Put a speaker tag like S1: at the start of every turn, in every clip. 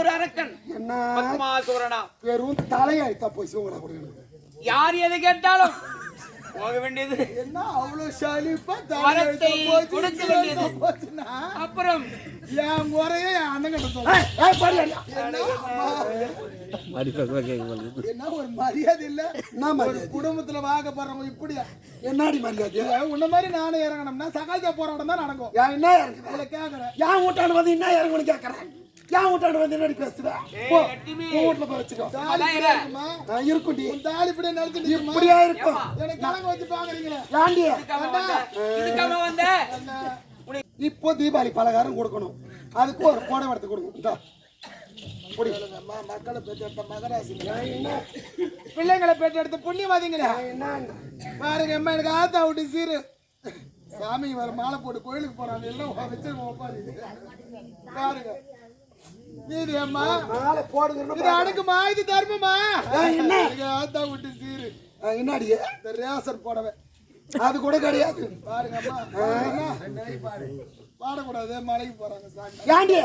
S1: ஒரு அரக்கன்.
S2: என்ன?
S1: பத்மாசுரனா
S2: வெறும் தலையாயிட்டா போய் சிவங்களா கொடுக்கணும்.
S1: யார் எதை கேட்டாலும்? போக வேண்டியது.
S2: என்ன அவ்வளவு சலிப்பா
S1: வரத்தை கொடுக்க வேண்டியது. அப்புறம்?
S2: என் முறையே என் அண்ணன் என்ன? ஒரு மரியாதை இல்ல? ஒரு குடும்பத்துல வாங்க போறவங்க இப்படியா? என்னடி மரியாதை? உன்ன மாதிரி நானும் இறங்கணும்னா சகாஜா போராட்டம் தான் நடக்கும். என்ன இறங்குது இல்ல கேக்குறேன். என் வீட்டாண்டு வந்து என்ன இறங்கணும் கேக்குறேன் என் வீட்டாண்டு வந்து என்னடி பேசுவேன் போ. உன் வீட்டுல போய் வச்சுக்கோ. தாலி இப்படியே இப்படியா இருக்கும். எனக்கு கணக்கு வச்சு பாக்குறீங்களா இப்போ தீபாவளி பலகாரம் கொடுக்கணும். அதுக்கு ஒரு புடவை எடுத்து கொடுக்கணும். குடி. மக்களை பெற்றெடுத்த மகராசி. பிள்ளைங்களை பெற்றெடுத்த புண்ணியவாதிங்களா. பாருங்க அம்மா எனக்கு ஆத்தா விட்டு சீரு. சாமி வர மாலை போட்டு கோயிலுக்கு போறாங்க எல்லாம் வச்சு பாருங்க. இது அம்மா. மாலை போடுங்க இது அடுக்குமா? இது தர்மமா? என்ன? ஆத்தா விட்டு சீரு. என்னடி இந்த ரேசன் போடவே. அது கூட கிடையாது. பாருங்க அம்மா. பாடக்கூடாது. மலைக்கு போறாங்க ஏண்டி?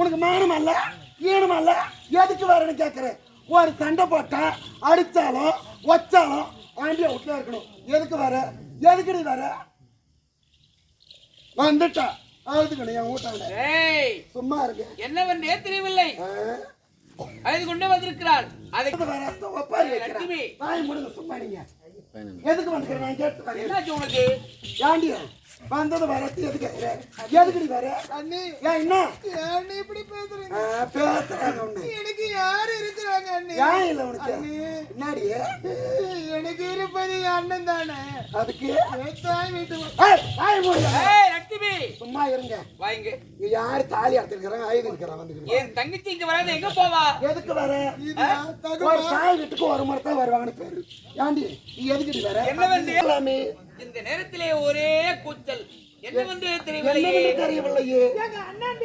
S2: உனக்கு மானம் அல்ல? ஈனம் அல்ல? எதுக்கு வரேன்னு கேட்கறேன் ஒரு சண்டை போட்டா அடிச்சாலும் வச்சாலும் ஆண்டியா விட்டுல இருக்கணும். எதுக்கு வர? எதுக்கு நீ வர? வந்துட்டா. என் வீட்டாண்ட
S1: ஏய்
S2: சும்மா இருக்கு.
S1: என்னவென்றே தெரியவில்லை அழுது கொண்டே வந்திருக்கிறாள். அதை
S2: வாய் முடுங்க சும்மா நீங்க எதுக்கு வந்துக்கிறேன் நான் கேட்டு
S1: உனக்கு?
S2: ஏண்டி? வந்தது வரத்து எதுக்கு வர? எதுக்கு? நீ வர? அண்ணி. ஏன் என்ன? அண்ணி இப்படி பேசுறீங்க? பேசுறாங்க உன்னை. எனக்கு யார் இருக்கிறாங்க அண்ணி? ஏன் இல்ல உனக்கு? என்னடி? எனக்கு இருப்பது அண்ணன் தானே. அதுக்கு? தாய் வீட்டு தாய்
S1: லட்சுமி.
S2: சும்மா இருங்க.
S1: வாங்க.
S2: இங்க யார் தாலி அறுத்துக்கிறாங்க ஐது இருக்கிறாங்க வந்து
S1: என் தங்கச்சி இங்க வராது எங்க போவா?
S2: எதுக்கு வர? ஒரு தாய் வீட்டுக்கு ஒரு முறை தான் வருவாங்கன்னு பேரு. ஏண்டி நீ எதுக்கு வர?
S1: என்னவென்று?
S2: எல்லாமே
S1: இந்த நேரத்திலே ஒரே கூச்சல். என்னவென்றே தெரியவில்லையே?
S2: தெரியவில்லையே?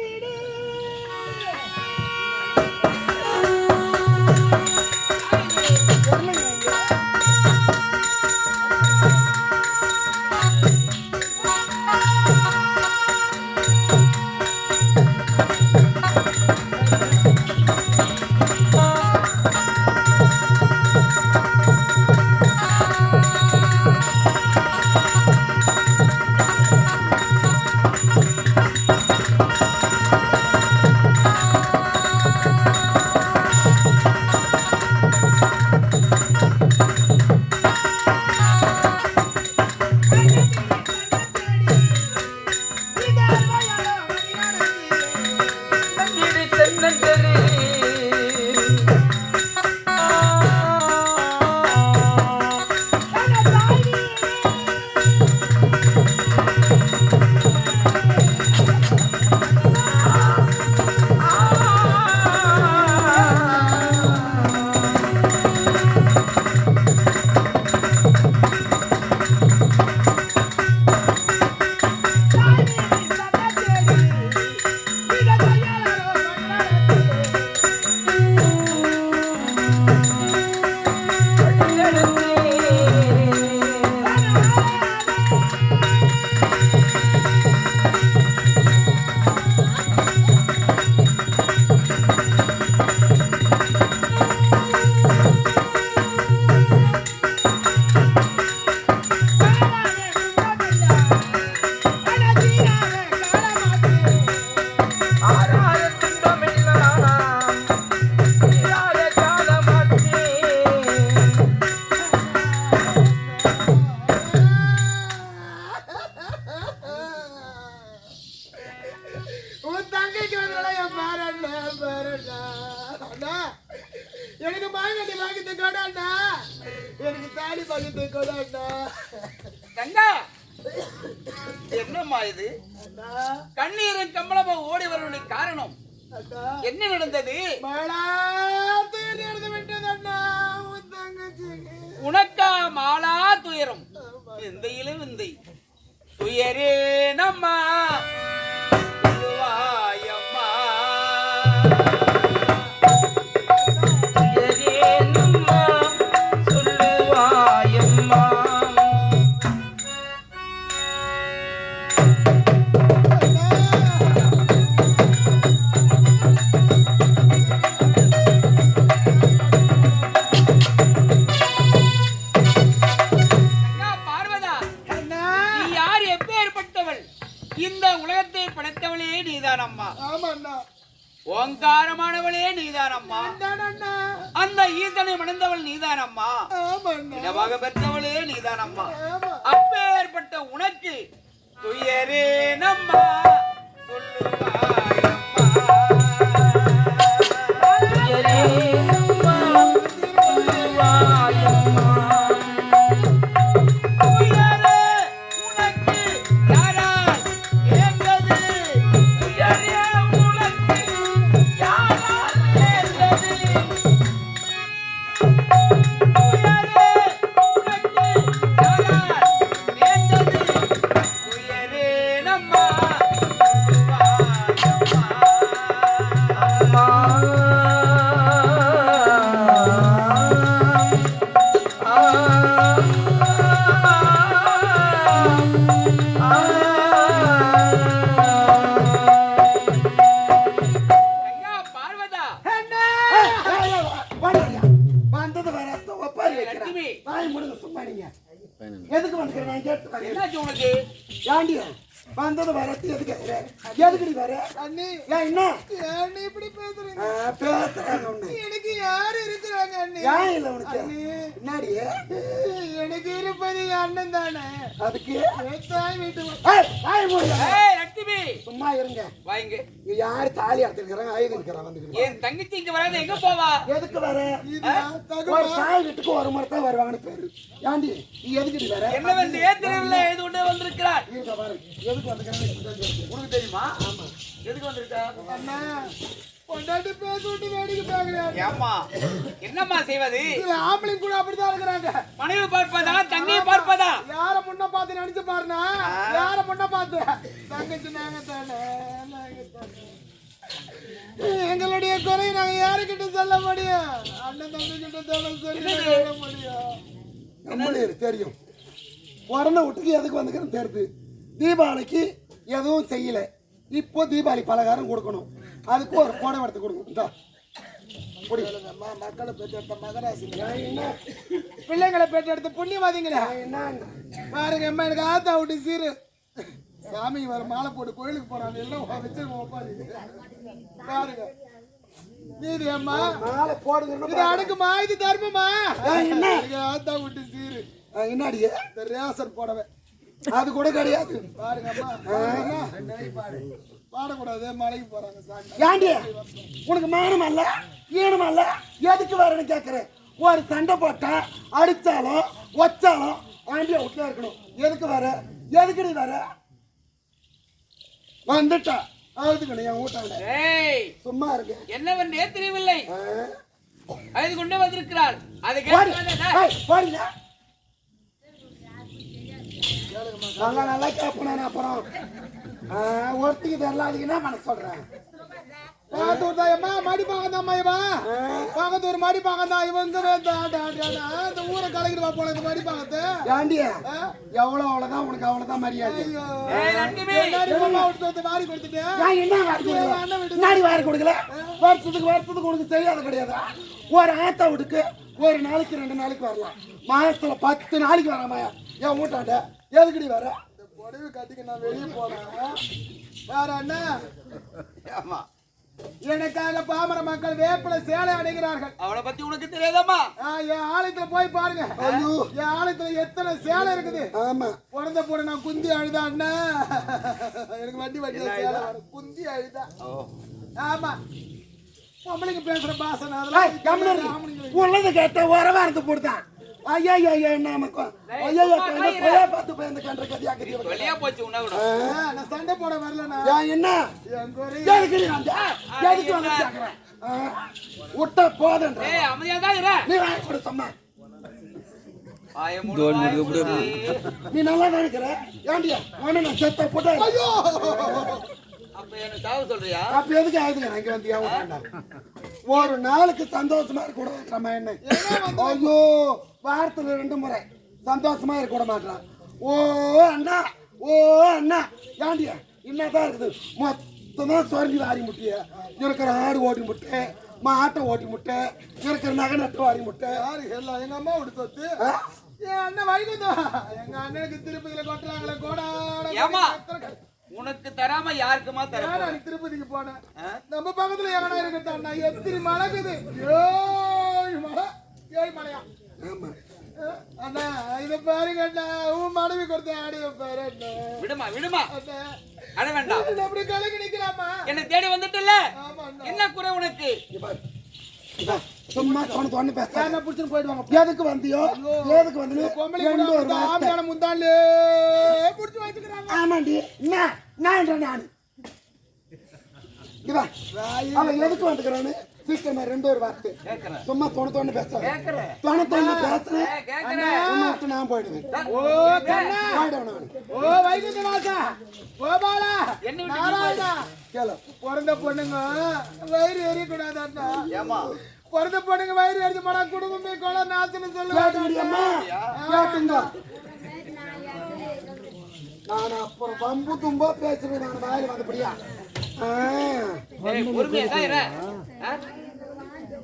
S1: இது கங்கா! என்னம்மா இது?
S2: அண்ணா
S1: கண்ணீரும் கம்பளமா ஓடி வருவதற்கு காரணம் என்ன நடந்தது? உனக்கா மாலா துயரம்? விந்தையிலும் விந்தை. துயரே நம்மா
S2: ஏன் இல்ல உனக்கு.
S1: அண்ணி.
S2: என்னடி?
S1: எனக்கு இருப்பது என் அண்ணன் தானே.
S2: அதுக்கு?
S1: தாய் வீட்டு
S3: லட்சுமி.
S2: சும்மா இருங்க.
S3: வாங்க
S2: இங்க யாரு தாலி ஐது இருக்கிறாங்க வந்துக்கிறேன்
S3: என் தங்கச்சி இங்க வராது எங்க போவா?
S2: எதுக்கு வர? ஒரு தாய் வீட்டுக்கு ஒரு முறை தான் வருவாங்கன்னு பேரு. ஏண்டி நீ எதுக்குடி வர?
S3: என்னவென்று ஏத்திரவில்லை ஏது கொண்டு வந்திருக்கிறார்?
S2: இருக்க பாரு எதுக்கு வந்துக்கிறாங்க
S3: உனக்கு தெரியுமா? ஆமா. எதுக்கு வந்திருக்கா?
S1: அண்ணா பொண்டாட்டி பேச விட்டு வேடிக்கை பாக்குறேன்
S3: ஏம்மா? என்னம்மா செய்வது?
S1: சில ஆம்பளைங்க கூட அப்படிதான் இருக்கிறாங்க.
S3: மனைவி பார்ப்பதா? தங்கையை பார்ப்பதா?
S1: யார முன்ன பார்த்து நினைச்சு பாருனா யார முன்ன பார்த்து? தங்கச்சி நாங்க தானே எங்களுடைய குறை நாங்க யாருக்கிட்ட சொல்ல முடியும்? அண்ணன் தம்பி கிட்ட சொல்லி சொல்ல முடியும்.
S2: நம்மளே தெரியும். உடனே விட்டுக்கு எதுக்கு வந்துக்கிறேன்னு தெரியுது. தீபாவளிக்கு எதுவும் செய்யல. இப்போ தீபாவளி பலகாரம் கொடுக்கணும். அதுக்கு ஒரு புடவை எடுத்து கொடுக்கணும் இந்தா குடி.
S1: மக்களை பெற்றெடுத்த மகராசி பிள்ளைங்களை பெற்றெடுத்த புண்ணியவாதிங்களே? பாருங்க அம்மா எனக்கு ஆத்தா விட்டு சீரு. சாமி வர மாலை போட்டு கோயிலுக்கு போறாங்க. எல்லாம் ஒப்பாரி பாருங்க. நீதி அம்மா
S2: மாலை போடுங்கன்னு
S1: இது அடுக்குமா? இது தர்மமா? எனக்கு ஆத்தா விட்டு சீரு.
S2: என்னடியே
S1: இந்த ரேசன் போடவே.
S2: அது கூட கிடையாது.
S1: பாருங்க அம்மா. பாருங்க. பாடக்கூடாது மலைக்கு போறாங்க சாமி.
S2: ஏண்டி? உனக்கு மானம் அல்ல ஈனம் அல்ல எதுக்கு வரேன்னு கேட்குறேன் ஒரு சண்டை போட்டா அடிச்சாலும் வச்சாலும் ஆண்டியா விட்டுல இருக்கணும். எதுக்கு வர எதுக்கு நீ வர வந்துட்டா. அழுதுக்கணும் என் வீட்டாண்ட
S3: ஏய்
S2: சும்மா இருக்கு.
S3: என்னவென்று ஏத்திரவில்லை அது கொண்டு வந்திருக்கிறார் அதை
S2: போடிங்க. நல்லா நல்லா கேட்பேன் அப்புறம். ஒருத்திக்கு தெரியல அதுக்கு என்ன பண்ண சொல்றேன்.
S1: பாத்தூர் தான் அம்மா மடி பாக்கம் அம்மா இவா பாக்கத்தூர் மடி பாக்கம் தான் இவங்க இந்த ஊரை கலக்கிட்டு போல இந்த மடி பாக்கத்தை
S2: ஏண்டி? எவ்வளவு அவ்வளவுதான் உனக்கு அவ்வளவுதான் மரியாதை.
S1: வாரி கொடுத்துட்டு?
S2: நான் என்ன வாரி கொடுக்கல? முன்னாடி வாரி கொடுக்கல? வருஷத்துக்கு வருஷத்துக்கு உனக்கு தெரியாது கிடையாது. ஒரு ஆத்தா வீட்டுக்கு ஒரு நாளைக்கு ரெண்டு நாளைக்கு வரலாம். மாசத்துல பத்து நாளைக்கு வராமையா என் வீட்டாண்ட எதுக்குடி வர?
S1: புடவை கட்டிக்கு நான் வெளியே போனேன் வேற என்ன?
S3: ஆமா
S1: எனக்காக பாமர மக்கள் வேப்பில சேலை அடைகிறார்கள்
S3: அவளை பத்தி உனக்கு தெரியாதாம்மா?
S1: என் ஆலயத்துல போய் பாருங்க. என் ஆலயத்துல எத்தனை சேலை இருக்குது?
S2: ஆமா.
S1: பிறந்த பொண்ணு நான் குந்தி அழுதா அண்ணா எனக்கு வண்டி வண்டி சேலை. குந்தி அழுதா. ஆமா. பொம்பளைங்க பேசுற பாசை நான்
S2: ஏய்,
S1: அதெல்லாம்
S2: உள்ளது கேட்ட உரவா இருந்து போடுதான் ஐயா ஐயா ஐயா நமக்கு ஐயா ஐயா பார்த்து போய் இந்த கன்ற கதையா கதையா
S3: போச்சு
S1: நான் சண்டை போட வரலண்ணா.
S2: ஏன் என்ன? எதுக்கு நீ வந்த? எதுக்கு வந்து கேக்குறேன் ஆ, விட்டா போதன்ற.
S3: ஏய் அமைதியா தான் இரு.
S2: நீ கொடு நல்லா தான் இருக்கிற. ஏண்டியா உடனே நான் செத்த போட்டா ஐயோ!
S3: அப்ப எனக்கு சாவு சொல்றியா?
S2: அப்ப எதுக்கு ஆயுதுங்க இங்க வந்து ஏன்? ஒரு நாளுக்கு சந்தோஷமா இருக்க கூட மாட்டாமா என்ன. ஐயோ வாரத்துல ரெண்டு முறை சந்தோஷமா இருக்க கூட மாட்டான் ஓ அண்ணா ஓ அண்ணா. ஏண்டியா என்னதான் இருக்குது? மொத்தமா சொரண்டி வாரி முட்டிய. இருக்கிற ஆடு ஓட்டி முட்டை மாட்டை ஓட்டி முட்டை இருக்கிற நகை நட்டு வாரி முட்டை.
S1: யாரு? எல்லாம் எங்க அம்மா விட்டு சொத்து? என் அண்ணன் வைகுந்தா எங்க அண்ணனுக்கு திருப்பதியில கொட்டுறாங்களே கோடாட?
S3: உனக்கு தராம யாருக்குமா தர?
S1: நான் திருப்பதிக்கு போனேன்? நம்ம பக்கத்துல எவனா இருக்கட்டா நான் எத்திரி ஏழு மலை ஏழு மலையா.
S2: ஆமா.
S1: அஹ், அண்ணா இத பாருங்க அண்ணா உன் மனைவி கொடுத்த ஆடிய பாரு அண்ணா
S3: விடுமா. விடுமா அட வேண்டாம்.
S1: அப்படி கலக்கி நிக்கலாமா
S3: என்னை தேடி வந்துட்டல என்ன குறை உனக்கு?
S2: சும்மா தோணு தோணு பேச
S1: என்ன புடிச்சுன்னு போயிடுவாங்க
S2: எதுக்கு வந்தியோ? எதுக்கு வந்து ரெண்டு ஒரு
S1: புடிச்சு வச்சுக்கிறாங்க
S2: ஆமாண்டி. நான் நான் அவன் எதுக்கு வந்துக்கிறான்னு ரெண்டு ஒரு வார்த்தை. சும்மா தோணு தோணு பேச தோணு தோணு பேசுறேன். நான் போயிடுவேன்.
S1: ஓ வைகுந்த கோபாலா பிறந்த பொண்ணுங்க வயிறு எரியக்கூடாது அண்ணா
S3: ஏமா
S1: பிறந்த பொண்ணுங்க வயிறு எரிஞ்சு போனா குடும்பமே கொலை
S2: முடியாமா
S1: சொல்லுவாங்க.
S2: கேட்டுங்க. நான் அப்புறம் பம்பு தும்பா பேசுறேன் நான் வாயில் வந்தபடியா?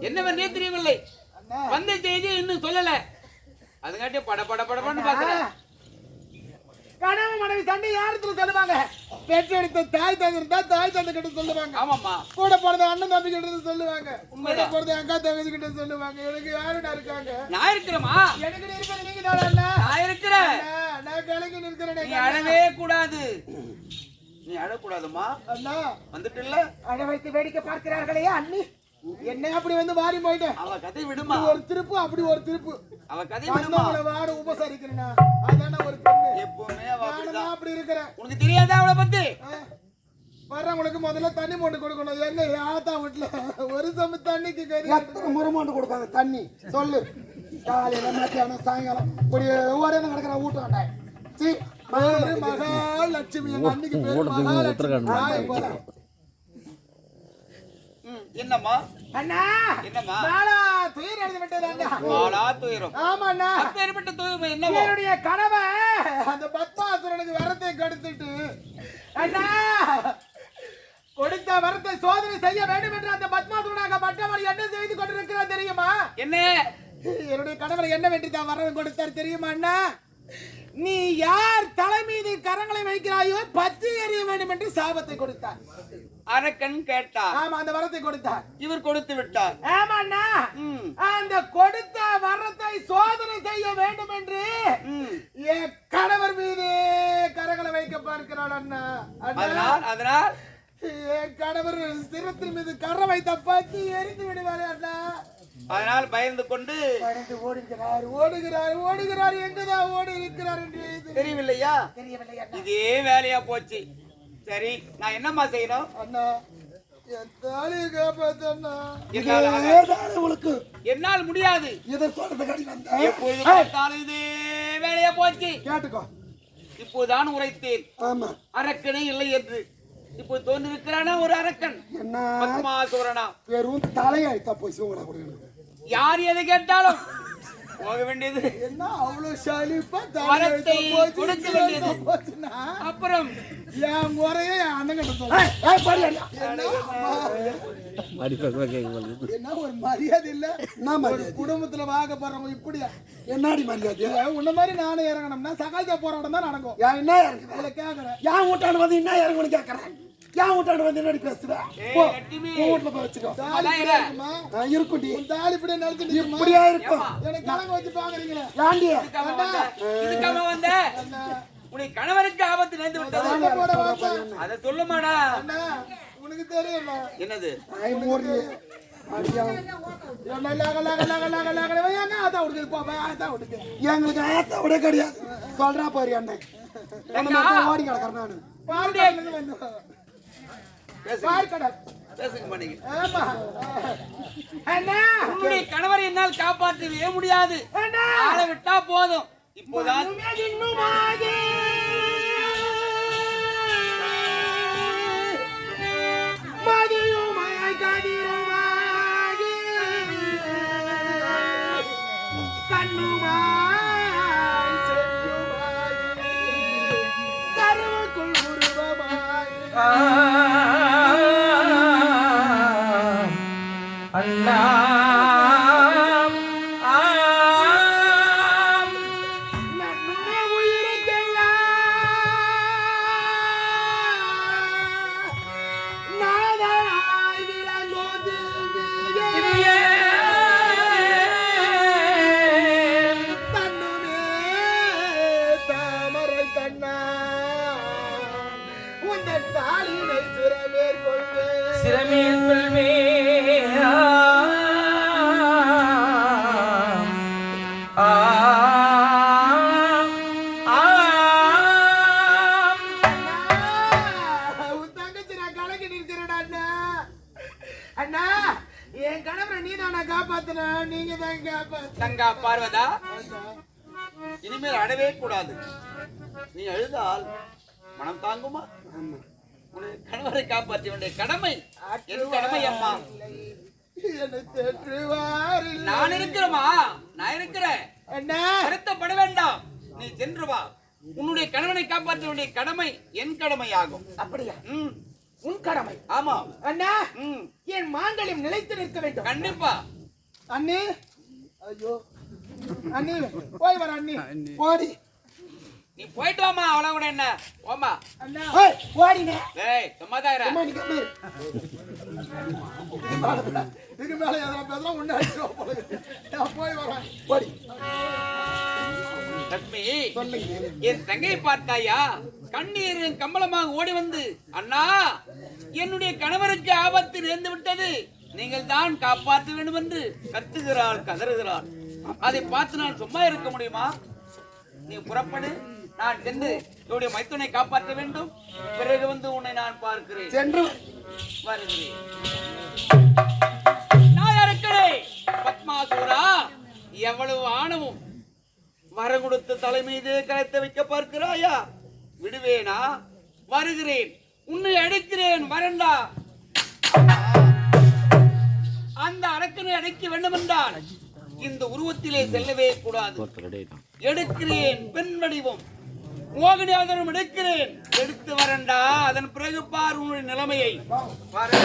S3: என்னவென்றே தெரியவில்லை வந்த செய்தி இன்னும் சொல்லல. அதுங்காட்டி பட பட படன்னு பாக்குறேன்.
S1: கணவன் மனைவி சண்டை யாரத்துல சொல்லுவாங்க? பெற்றெடுத்த தாய் தந்தை இருந்தா தாய் தந்தை கிட்ட சொல்லுவாங்க.
S3: ஆமாம்மா.
S1: கூட பிறந்த அண்ணன் தம்பி கிட்ட சொல்லுவாங்க.
S3: உண்மைதான்.
S1: பிறந்த அக்கா தங்கச்சி கிட்ட சொல்லுவாங்க. எனக்கு யாருடா இருக்காங்க?
S3: நான் இருக்கிறேமா
S1: எனக்கு இருப்பது நீங்க தான்
S3: நான் இருக்கிறேன்.
S1: நான் கலங்கி நிற்கிறேன்
S3: நீ அழவே கூடாது. நீ அழக்கூடாதும்மா.
S1: அண்ணா.
S3: வந்துட்டுல்ல?
S1: அழ வைத்து வேடிக்கை பார்க்கிறார்களே அண்ணி. என்ன அப்படி வந்து மாறி போயிட்டேன்
S3: அவ கதை விடுமா
S1: ஒரு திருப்பு அப்படி ஒரு திருப்பு
S3: அவ கதை விடுமா
S1: வாட உபசரிக்கிறேனா அதான ஒரு பெண்ணு
S3: எப்பவுமே
S1: அப்படி இருக்கிறேன்
S3: உனக்கு தெரியாதா அவளை பத்தி
S1: ஆ, வர்றவங்களுக்கு முதல்ல தண்ணி மொண்டு கொடுக்கணும் எங்க ஆத்தா வீட்டுல ஒரு சம தண்ணிக்கு கறி
S2: எத்தனை முறமாண்டு கொடுப்பாங்க தண்ணி சொல்லு காலையில மத்தியானம் சாயங்காலம் ஒரு ஒரே கிடக்கிற ஊட்டாண்ட சி
S1: மகாலட்சுமி எங்க அன்னைக்கு பேரு மகாலட்சுமி
S3: என்னம்மா?
S1: அண்ணா
S3: என்னம்மா?
S1: நாளா துயர் எழுதி விட்டது
S3: மாலா துயரம்.
S1: ஆமா அண்ணா
S3: அப்பேற்பட்ட துயரம் என்னவோ?
S1: என்னுடைய கணவன் அந்த பத்மாசுரனுக்கு வரத்தை கெடுத்துட்டு அண்ணா கொடுத்த வரத்தை சோதனை செய்ய வேண்டும் என்று அந்த பத்மாசுரனாக மற்றவர் என்ன செய்து கொண்டிருக்கிறார் தெரியுமா?
S3: என்ன?
S1: என்னுடைய கணவர் என்ன வேண்டி தான் வரவு கொடுத்தார் தெரியுமா அண்ணா? நீ யார் தலை மீது கரங்களை வைக்கிறாயோ பத்து எறிய வேண்டும் என்று சாபத்தை கொடுத்தார்.
S3: அரக்கன் கேட்டார்.
S1: ஆமா அந்த வரத்தை கொடுத்தார்.
S3: இவர் கொடுத்து விட்டார்.
S1: ஆமா அண்ணா
S3: ம்,
S1: அந்த கொடுத்த வரத்தை சோதனை செய்ய வேண்டும் என்று. என் கணவர் மீது கரங்களை வைக்க பார்க்கிறாள் அண்ணா.
S3: அதனால் அதனால்?
S1: என் கணவர் சிரத்தின் மீது கரை வைத்த பத்தி எரிந்து விடுவாரு அண்ணா.
S3: அதனால் பயந்து கொண்டு
S1: பறந்து ஓடுகிறார் ஓடுகிறார் ஓடுகிறார் எங்கதான் ஓடி இருக்கிறார் என்று
S3: தெரியவில்லையா? இதே வேலையா போச்சு. சரி நான் என்னம்மா செய்யணும்?
S1: அண்ணா
S3: என்னால் முடியாது. வேலையா போச்சு.
S2: கேட்டுக்கோ.
S3: இப்போதான் உரைத்தேன்.
S2: ஆமா.
S3: அரக்கனே இல்லை என்று. இப்போ தோன்றிருக்கிறானா ஒரு அரக்கன்?
S2: என்ன?
S3: பத்மாசுரனா
S2: வெறும் தலையாய்த்தா போய் சிவங்கடா கொடுக்கணும்
S3: யார் எதை கேட்டாலும்? போக வேண்டியது.
S1: என்ன அவ்வளவு சலிப்பா போச்சு,
S3: கொடுக்க வேண்டியது. அப்புறம்?
S1: என் முறையே என் அண்ணன் கிட்ட சொல்றேன். என்ன? ஒரு மரியாதை இல்ல?
S2: என்ன மரியாதை?
S1: குடும்பத்துல வாக்கப்படுறவங்க இப்படியா
S2: என்னடி மரியாதை?
S1: உன்ன மாதிரி நானும் இறங்கணும்னா சகாஜா போராட்டம் தான் நடக்கும்.
S2: என்ன இறங்குது
S1: கேக்குறேன்.
S2: ஏன் வீட்டாண்டு வந்து என்ன இறங்குன்னு கேட்கறேன் ஏன் வீட்டாண்டு வந்து என்னடி பேசுற? போ. உன் வீட்டுல போய் வச்சுக்கோ? ஆ, இருக்கும்டி.
S1: உன் தாலி இப்படியே இருக்குமா?
S2: இப்படியா இருக்கும்?
S1: எனக்கு கணக்கு வச்சு பாக்குறீங்களே
S3: இதுக்காக வந்த கணவருக்கு ஆபத்து நேர்ந்து விட்டது. அதை சொல்லுமாடா.
S1: உனக்கு தெரியுமா
S3: என்னது?
S1: உடுக்கு
S2: எங்களுக்கு ஆத்த விட கிடையாது. சொல்றா பாரு அண்ணன் ஓடி கிடக்குறேன் நானு.
S3: கணவரை என்னால் காப்பாற்றவே முடியாது. ஆளை விட்டா போதும். இப்போதான் அழவே கூடாது. நீ அழுதால் மனம் தாங்குமா? கணவரை காப்பாற்ற வேண்டிய கடமை. என் கடமை அம்மா. நான் இருக்கிறேமா நான் இருக்கிறேன். வருத்தப்பட வேண்டாம். நீ சென்று வா. உன்னுடைய கணவனை காப்பாற்ற வேண்டிய கடமை என் கடமையாகும்.
S1: அப்படியா?
S3: ம்,
S1: உன் கடமை.
S3: ஆமா.
S1: அண்ணா
S3: ம்,
S1: என் மாங்கல்யம் நிலைத்து நிற்க வேண்டும்.
S3: கண்டிப்பா.
S1: அண்ணி. ஐயோ. அண்ணி போய் வர அண்ணி. போடி
S3: நீ போயிட்டு வாமா அவ்வளவு கூட என்ன?
S1: அண்ணா போடிங்க
S3: டேய் சும்மாதான் இரு.
S1: அம்மா, நீ கம்மி. இதுக்கு மேல எதனா பேசலாம் உன்னை போல இருக்கு. நான் போய் வரேன். போடி
S3: லட்சுமி என் தங்கையை பார்த்தாயா? கண்ணீர் கம்பளமாக ஓடி வந்து அண்ணா என்னுடைய கணவருக்கு ஆபத்து நேர்ந்து விட்டது. நீங்கள் தான் காப்பாற்ற வேண்டும் என்று கத்துகிறாள் கதறுகிறாள். அதை பார்த்து நான் சும்மா இருக்க முடியுமா? நீ புறப்படு நான் சென்று என்னுடைய மைத்துனை காப்பாற்ற வேண்டும். பிறகு வந்து உன்னை நான் பார்க்கிறேன்.
S1: சென்று.
S3: வருகிறேன். நான் இருக்கிறேன். பத்மாசூரா எவ்வளவு ஆணவம். வர கொடுத்த தலை மீது கரைத்து வைக்க பார்க்கிறாயா? விடுவேனா? வருகிறேன். உன்னை அடைக்கிறேன். வரண்டா. அந்த அரக்கனை அடைக்க வேண்டும் என்றால் இந்த உருவத்திலே செல்லவே கூடாது. எடுக்கிறேன் பெண் வடிவம். மோகினி அவதரம் எடுக்கிறேன். எடுத்து வரண்டா அதன் பிறகு பார் உன்னுடைய நிலைமையை. பாரு.